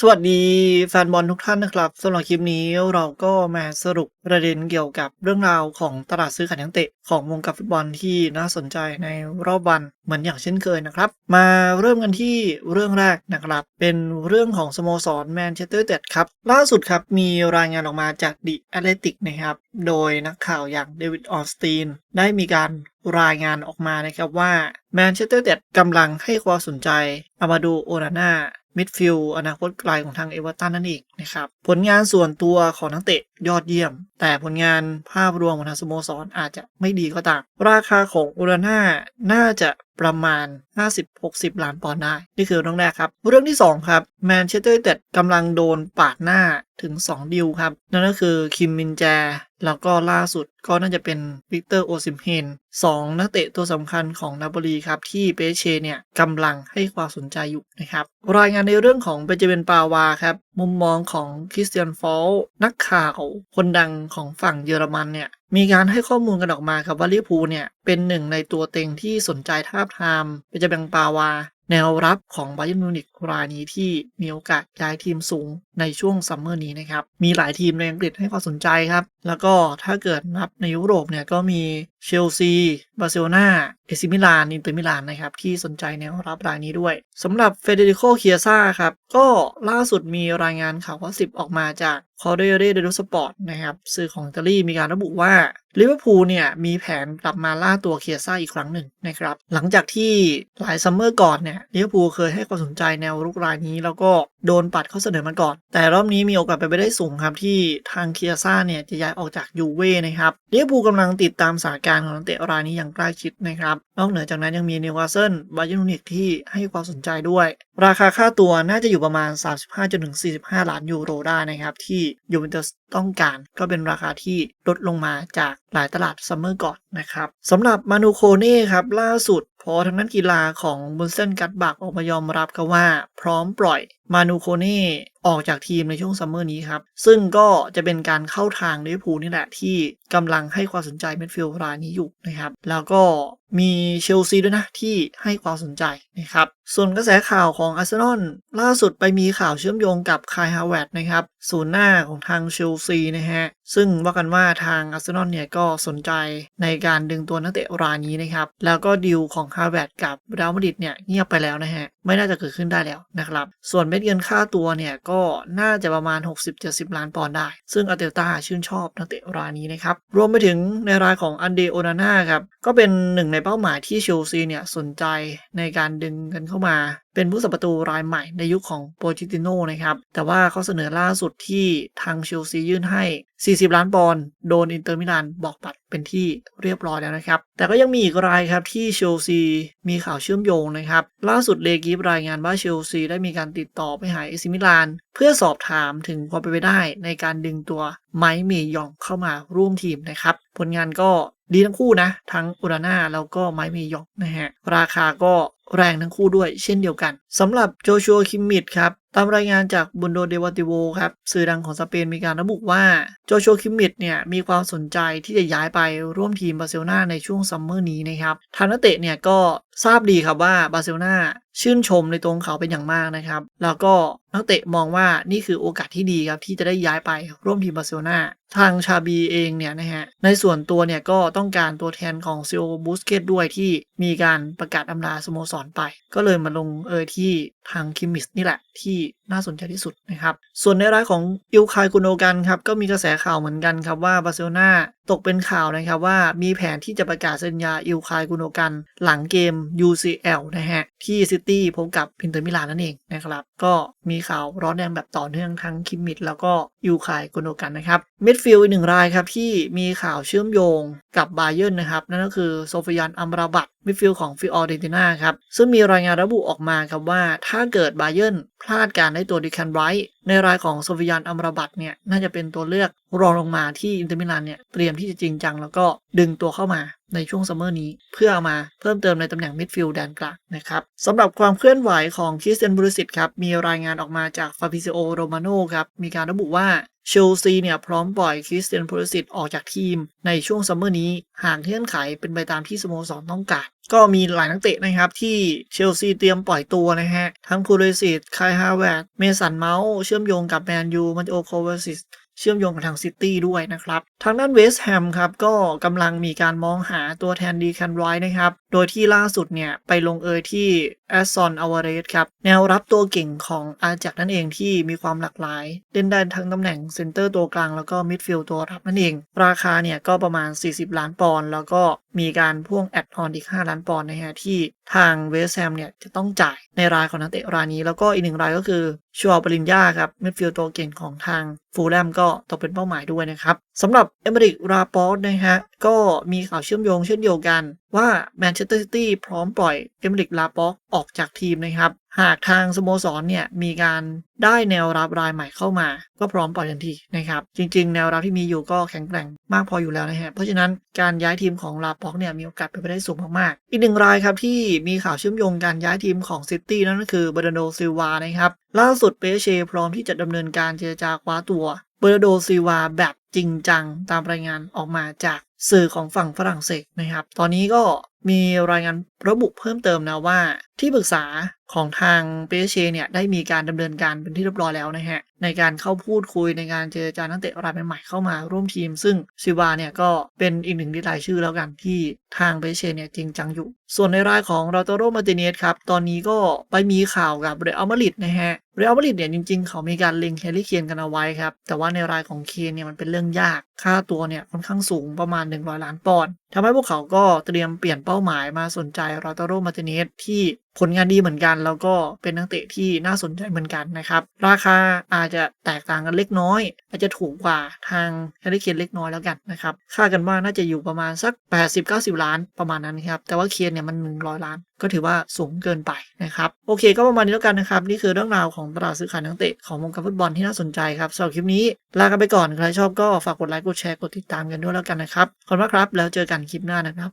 สวัสดีแฟนบอลทุกท่านนะครับสำหรับคลิปนี้เราก็มาสรุปประเด็นเกี่ยวกับเรื่องราวของตลาดซื้อขายนักเตะ ของวงการฟุตบอลที่น่าสนใจในรอบวันเหมือนอย่างเช่นเคยนะครับ มาเริ่มกันที่เรื่องแรกนะครับ เป็นเรื่องของสโมสรแมนเชสเตอร์เต็ดครับ ล่าสุดครับมีรายงานออกมาจากดิแอตเลติกนะครับ โดยนักข่าวอย่างเดวิดออสตีนได้มีการรายงานออกมานะครับว่าแมนเชสเตอร์เต็ดกำลังให้ความสนใจอามาดูโอนาน่า มิดฟิลด์อนาคตไกลของทางเอเวอร์ตันนั่นเองนะครับ ผลงานส่วนตัวของนักเตะยอดเยี่ยม แต่ผลงานภาพรวมของทางสโมสรอาจจะไม่ดีก็ตาม ราคาของอูราน่าน่าจะประมาณ 50-60 ล้านปอนด์ได้ นี่คือเรื่องแรกครับ เรื่องที่ 2 ครับแมนเชสเตอร์ยูไนเต็ดกำลังโดนปาดหน้าถึง 2 ดิวครับ นั่นก็คือคิมมินแจ แล้วก็ล่าสุดก็น่าจะเป็นวิกเตอร์โอซิมเฮนสองนักเตะตัวสำคัญของนาโปลีครับ ที่เปเชเนี่ยกำลังให้ความสนใจอยู่นะครับ รายงานในเรื่องของเบนจามินปาวาครับ มุมมองของคริสเตียนฟอลนักข่าวคนดังของฝั่งเยอรมันเนี่ยมีการให้ข้อมูลกันออกมาครับว่าลิเวอร์พูลเนี่ยเป็นหนึ่งในตัวเต็งที่สนใจท้าทามเบนจามินปาวา แนวรับของไบาเยิร์นมิวนิกรายนี้ที่มีโอกาสย้ายทีมสูงในช่วงซัมเมอร์นี้นะครับ มีหลายทีมในอังกฤษให้ความสนใจครับ แล้วก็ถ้าเกิดนับในยุโรปเนี่ยก็มี เชลซี บาร์เซโลนาเอซิมิลาน อินเตอร์มิลานนะครับ ที่สนใจแนวรับรายนี้ด้วยสำหรับเฟเดริโคเคียซ่าครับ ก็ล่าสุดมีรายงานข่าวว่า10ออกมาจากคอร์เรเรเดโ s สปอร์ตนะครับสื่อของอิตาลีมีการระบุว่าลิเวอร์พูลเนี่ยมีแผนกลับมาล่าตัวเคียซ่าอีกครั้งหนึ่งนะครับหลังจากที่หลายซัมเมอร์ก่อนเนี่ยลิเวอร์พูลเคยให้ความสนใจแนวรุกรายนี้แล้วก็ โดนปัดเข้าเสนอมาก่อน แต่รอบนี้มีโอกาสไปไปได้สูงครับที่ทางเคียซ่าเนี่ยจะย้ายออกจากยูเว่นะครับลิเวอร์พูกำลังติดตามสถานการณ์ของนักเตะรายนี้อย่างใกล้ชิดนะครับนอกเหนือจากนั้นยังมีนิวคาสเซิลบาเยนมิวนิกที่ให้ความสนใจด้วย ราคาค่าตัวน่าจะอยู่ประมาณ 35-45 ล้านยูโรได้นะครับที่ยูเวนตุสต้องการก็เป็นราคาที่ลดลงมาจากหลายตลาดซัมเมอร์ก่อนนะครับสำหรับมานูโคเน่ครับล่าสุด พอทางด้านกีฬาของบุนเซนกัตบักออกมายอมรับกันว่า พร้อมปล่อยมานูโคเน่ ออกจากทีมในช่วงซัมเมอร์นี้ครับ ซึ่งก็จะเป็นการเข้าทางลิเวอร์พูลนี่แหละที่กำลังให้ความสนใจเมดฟิลด์รายนี้อยู่นะครับ แล้วก็มีเชลซีด้วยนะที่ให้ความสนใจนะครับ ส่วนกระแสข่าวของอาร์เซนอลล่าสุดไปมีข่าวเชื่อมโยงกับคายฮาวเวิร์ดนะครับศูนย์หน้าของทางเชลซีนะฮะ ซึ่งว่ากันว่าทางอาร์เซนอลเนี่ยก็สนใจในการดึงตัวนักเตะรายนี้นะครับ แล้วก็ดีลของฮาวเวิร์ดกับเรอัลมาดริดเนี่ยเงียบไปแล้วนะฮะ ไม่น่าจะเกิดขึ้นได้แล้วนะครับ ส่วนเม็ดเงินค่าตัวเนี่ยก็็น่าจะประมาณ 60-70 ล้านปอนด์ได้ ซึ่งอาเตลตาชื่นชอบนักเตะรายนี้นะครับ รวมไปถึงในรายของอันเดโอนาน่าครับ ก็เป็นหนึ่งในเป้าหมายที่เชลซีเนี่ยสนใจในการดึงกันเข้ามา เป็นผู้สัประตูรายใหม่ในยุคขของโปจิติโนนะครับ แต่ว่าเขาเสนอล่าสุดที่ทางเชลซียื่นให้ 40 ล้านปอนด์โดนอินเตอร์มิลานบอกปัดเป็นที่เรียบร้อยแล้วนะครับ แต่ก็ยังมีอีกรายครับที่เชลซีมีข่าวเชื่อมโยงนะครับ ล่าสุดเลกิฟรายงานว่าเชลซีได้มีการติดต่อไปหาเอซิมิลาน เพื่อสอบถามถึงความเป็นไปได้ในการดึงตัว ไมค์เมยองเข้ามาร่วมทีมนะครับ ผลงานก็ดีทั้งคู่นะ ทั้งอุราน่าแล้วก็ไมค์เมยองนะฮะ ราคาก็แรงทั้งคู่ด้วยเช่นเดียวกันสำหรับโจชัวคิมมิดครับ ตามรายงานจากบุนโดเดวาติโวครับ สื่อดังของสเปนมีการระบุว่าโจชัวคิมมิดเนี่ยมีความสนใจที่จะย้ายไปร่วมทีมบาร์เซโลนาในช่วงซัมเมอร์นี้นะครับทางนักเตะเนี่ยก็ ทราบดีครับว่าบาร์เซโลนาชื่นชมในตัวของเขาเป็นอย่างมากนะครับ แล้วก็นักเตะมองว่านี่คือโอกาสที่ดีครับที่จะได้ย้ายไปร่วมทีมบาร์เซโลนาทางชาบีเองเนี่ยนะฮะ ในส่วนตัวเนี่ยก็ต้องการตัวแทนของซิโอบูสเกตด้วยที่มีการประกาศอำลาสโมสรไป ก็เลยมาลงเอยที่ทางคิมมิสนี่แหละที่น่าสนใจที่สุดนะครับ ส่วนในรายของอิลคายกุโอกันครับ ก็มีกระแสข่าวเหมือนกันครับว่าบาร์เซโลนาตกเป็นข่าวนะครับว่ามีแผนที่จะประกาศสัญญาอิลคายกุโอกันหลังเกม UCL นะฮะ ที่ซิตี้พบกับอินเตอร์มิลานนั่นเองนะครับ ก็มีข่าวร้อนแรงแบบต่อเนื่องทั้งคิมมิดแล้วก็อิลคายกุนโอกันนะครับมิดฟิลด์อีกหนึ่งรายครับที่มีข่าวเชื่อมโยงกับบาเยิร์นนะครับ นั่นก็คือโซฟิยันอัมราบัตมิดฟิลด์ของฟิออร์เดนติน่าครับ ซึ่งมีรายงานระบุออกมาครับว่าถ้าเกิดบาเยิร์นพลาดการได้ตัวดิคันไรท์ในรายของโซฟิยันอัมราบัตเนี่ยน่าจะเป็นตัวเลือกรองลงมาที่อินเตอร์มิลานเนี่ยเตรียมที่จะจริงจังแล้วก็ดึงตัวเข้ามา ในช่วงซัมเมอร์นี้ เพื่ออามาเพิ่มเติมในตำแหน่งมิดฟิลด์แดนกลางนะครับสำหรับความเคลื่อนไหวของคริสเตียนบรูซิตครับ มีรายงานออกมาจากฟาบิซิโอโรมาโนครับมีการระบุว่าเชลซีเนี่ยพร้อมปล่อยคริสเตียนโพลิสิตออกจากทีม ในช่วงซัมเมอร์นี้ หากเงื่อนไขเป็นไปตามที่สโมสรต้องการ ก็มีหลายนักเตะนะครับ ที่เชลซีเตรียมปล่อยตัวนะฮะ ทั้งพูลิสิตคายฮาวเวิร์ดเมสันเมาส์เชื่อมโยงกับแมนยูมันโอโควาซิสเชื่อมโยงกับทางซิตี้ด้วยนะครับ ทางด้านเวสต์แฮมครับก็กำลังมีการมองหาตัวแทนดีแคนไรนะครับ โดยที่ล่าสุดเนี่ยไปลงเอยที่แอสซอนอวาเรสครับ แนวรับตัวเก่งของอาจกนั่นเองที่มีความหลากหลาย เล่นได้ทั้งตำแหน่งเซนเตอร์ตัวกลางแล้วก็มิดฟิลด์ตัวรับนั่นเอง ราคาเนี่ยก็ประมาณ 40 ล้านปอนด์แล้วก็มีการพ่วงแอดออนอีก 5 ล้านปอนด์นะฮะที่ทางเวสแฮมเนี่ยจะต้องจ่ายในรายของนักเตะรายนี้ แล้วก็อีกหนึ่งรายก็คือชัวปริญญาครับมิดฟิลด์ตัวเก่งของทางฟูลแลมก็ตกเป็นเป้าหมายด้วยนะครับสำหรับเอเมริกราปอสนะฮะ ก็มีข่าวเชื่อมโยงเช่นเดียวกัน ว่าแมนเชสเตอร์ซิตี้พร้อมปล่อยเอเมริกลาปอกออกจากทีมนะครับ หากทางสโมสรเนี่ยมีการได้แนวรับรายใหม่เข้ามา ก็พร้อมปล่อยทันทีนะครับ จริง ๆ แนวรับที่มีอยู่ก็แข็งแกร่งมากพออยู่แล้วนะฮะ เพราะฉะนั้นการย้ายทีมของลาปอกเนี่ยมีโอกาสเป็นไปได้สูงมากๆ อีกหนึ่งรายครับที่มีข่าวเชื่อมโยงการย้ายทีมของซิตี้นั่นก็คือบรโดซิลวานะครับ ล่าสุดเปเชพร้อมที่จะดำเนินการเจรจาคว้าตัว บรโดซิวาแบบจริงจังตามรายงานออกมาจากสื่อของฝั่งฝรั่งเศสนะครับ ตอนนี้ก็มีรายงานระบุเพิ่มเติมนะว่า ที่ปรึกษาของทางเปเชเนี่ยได้มีการดำเนินการเป็นที่เรียบร้อยแล้วนะฮะในการเข้าพูดคุยในการเจรจานักเตะรายใหม่ๆเข้ามาร่วมทีม ซึ่งซิวาเนี่ยก็เป็นอีกหนึ่งในรายชื่อแล้วกันที่ทางเปเชเนี่ยจริงจังอยู่ ส่วนในรายของราโตโรมาติเนสครับตอนนี้ก็ไปมีข่าวกับเรอัลมาดริดนะฮะเรอัลมาดริดเนี่ยจริงๆ เขามีการเล็งแฮร์รี่เคนกันเอาไว้ครับแต่ว่าในรายของเคนเนี่ยมันเป็นเรื่องยากค่าตัวเนี่ยค่อนข้างสูงประมาณ 100 ล้านปอนด์ทำให้พวกเขาก็เตรียมเปลี่ยนเป้าหมายมาสนใจราโตโรมาติเนสที่ ผลงานดีเหมือนกัน แล้วก็เป็นนักเตะที่น่าสนใจเหมือนกันนะครับ ราคาอาจจะแตกต่างกันเล็กน้อย อาจจะถูกกว่าทางแฮร์รี่เคนเล็กน้อยแล้วกันนะครับคาดกันว่าน่าจะอยู่ประมาณสัก 80-90 ล้านประมาณนั้นครับ แต่ว่าเคนเนี่ยมัน 100 ล้านก็ถือว่าสูงเกินไปนะครับ โอเคก็ประมาณนี้แล้วกันนะครับ นี่คือเรื่องราวของตลาดซื้อขายนักเตะของวงการฟุตบอลที่น่าสนใจครับสำหรับคลิปนี้ ลากันไปก่อน ใครชอบก็ฝากกดไลค์กดแชร์กดติดตามกันด้วยแล้วกันนะครับ ขอบคุณมากครับ แล้วเจอกันคลิปหน้านะครับ